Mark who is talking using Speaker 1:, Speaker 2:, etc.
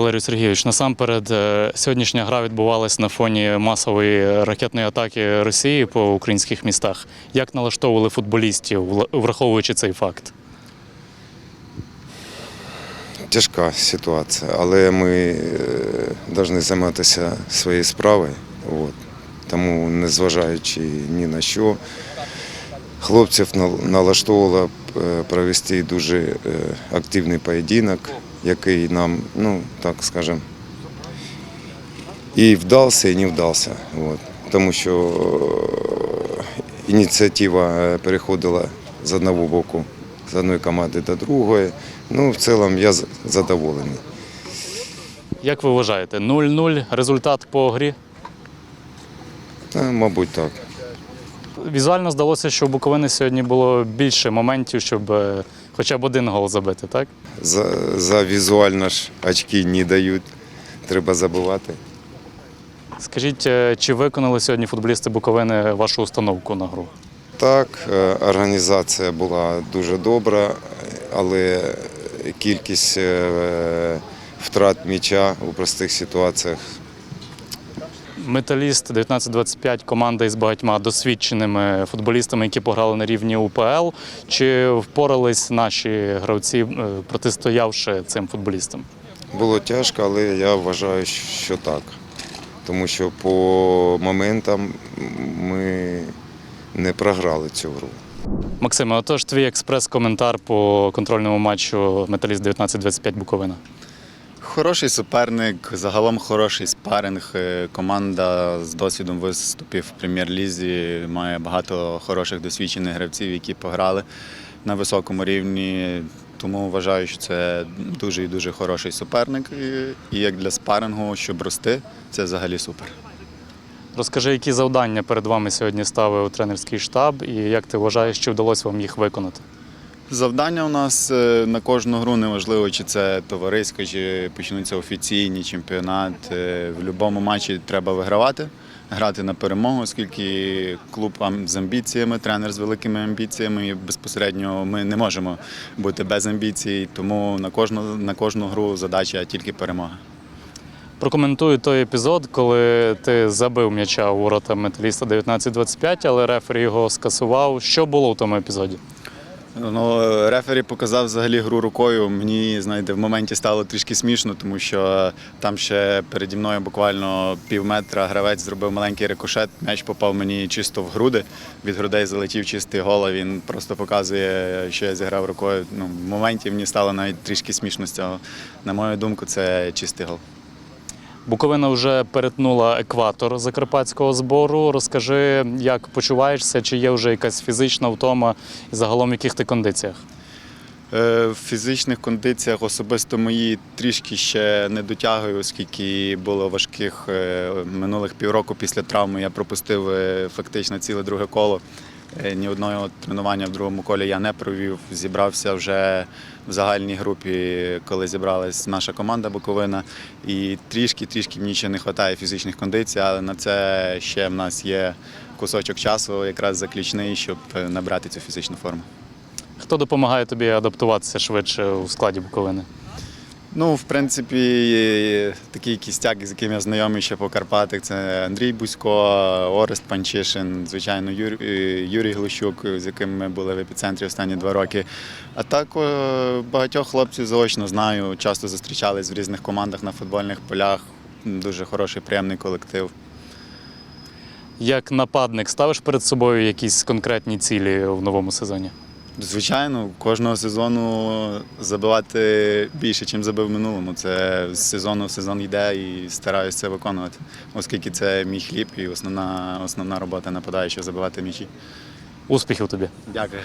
Speaker 1: Валерій Сергійович, насамперед, е, сьогоднішня гра відбувалась на фоні масової ракетної атаки Росії по українських містах. Як налаштовували футболістів, враховуючи цей факт?
Speaker 2: Тяжка ситуація, але ми повинні займатися своєю справою. От. Тому, незважаючи ні на що, хлопців нал- налаштовувало е, провести дуже е, активний поєдинок, який нам, ну так скажемо, і вдався, і не вдався. От. Тому що е, ініціатива е, переходила з одного боку, з одної команди до другої. Ну, в цілому я задоволений.
Speaker 1: Як ви вважаєте, 0-0 результат по грі?
Speaker 2: Та, мабуть, так.
Speaker 1: Візуально здалося, що у Буковини сьогодні було більше моментів, щоб е, хоча б один гол забити, так?
Speaker 2: За, за візуально ж очки не дають. Треба забувати.
Speaker 1: Скажіть, е, чи виконали сьогодні футболісти Буковини вашу установку на гру?
Speaker 2: Так, е, організація була дуже добра, але кількість е, втрат м'яча у простих ситуаціях
Speaker 1: Металіст 1925 команда із багатьма досвідченими футболістами, які пограли на рівні УПЛ. Чи впорались наші гравці, е, протистоявши цим футболістам?
Speaker 2: було тяжко, але я вважаю, що так. Тому що по моментам ми не програли цю гру.
Speaker 1: Максиме, отож твій експрес-коментар по контрольному матчу Металіст 1925 Буковина.
Speaker 3: Хороший суперник, загалом хороший спаринг. Е, Команда з досвідом виступів в прем'єр-лізі має багато хороших досвідчених гравців, які пограли на високому рівні. Тому вважаю, що це дуже і дуже хороший суперник. І- І як для спарингу, щоб рости, це взагалі супер.
Speaker 1: Розкажи, які завдання перед вами сьогодні ставив тренерський штаб, і як ти вважаєш, чи вдалося вам їх виконати?
Speaker 3: Завдання у нас е, на кожну гру неважливо, чи це товариська, чи почнуться офіційні чемпіонат. Е, В будь-якому матчі треба вигравати, грати на перемогу, оскільки клуб з амбіціями, тренер з великими амбіціями. І безпосередньо ми не можемо бути без амбіцій, тому на кожну, на кожну гру задача тільки перемога.
Speaker 1: Прокоментую той епізод, коли ти забив м'яча у ворота металіста 19-25, але рефері його скасував. Що було в тому епізоді?
Speaker 3: Ну, рефері показав взагалі гру рукою. Мені, знаєте, в моменті стало трішки смішно, тому що там ще переді мною буквально пів метра гравець зробив маленький рикошет, м'яч попав мені чисто в груди. Від грудей залетів чистий гол, а Він просто показує, що я зіграв рукою. Ну, в моменті мені стало навіть трішки смішно з цього. На мою думку, це чистий гол.
Speaker 1: Буковина вже перетнула екватор закарпатського збору. Розкажи, як почуваєшся, чи є вже якась фізична втома і загалом в яких ти кондиціях?
Speaker 3: Е, В фізичних кондиціях особисто мої трішки ще не дотягую, оскільки було важких е, минулих півроку після травми. Я пропустив е, фактично ціле друге коло. Е, Ні одного тренування в другому колі я не провів. Зібрався вже в загальній групі, коли зібралась наша команда Буковина. І трішки-трішки мені ще не вистачає фізичних кондицій, але на це ще в нас є кусочок часу, якраз заключний, щоб е, набрати цю фізичну форму.
Speaker 1: Хто допомагає тобі адаптуватися швидше у складі Буковини?
Speaker 3: Ну, в принципі, такий кістяк, з яким я знайомий ще по Карпатах, це Андрій Бузько, Орест Панчишин, звичайно, Юр- е, Юрій Глущук, з яким ми були в епіцентрі останні два роки. А так е, багатьох хлопців заочно знаю, часто зустрічались в різних командах на футбольних полях. Дуже хороший, приємний колектив.
Speaker 1: Як нападник ставиш перед собою якісь конкретні цілі в новому сезоні?
Speaker 3: Звичайно, кожного сезону забивати більше, ніж забив в минулому. Це з сезону в сезон йде і стараюся це виконувати, оскільки це мій хліб і основна, основна робота нападаючого забивати м'ячі.
Speaker 1: Успіхів тобі!
Speaker 3: Дякую.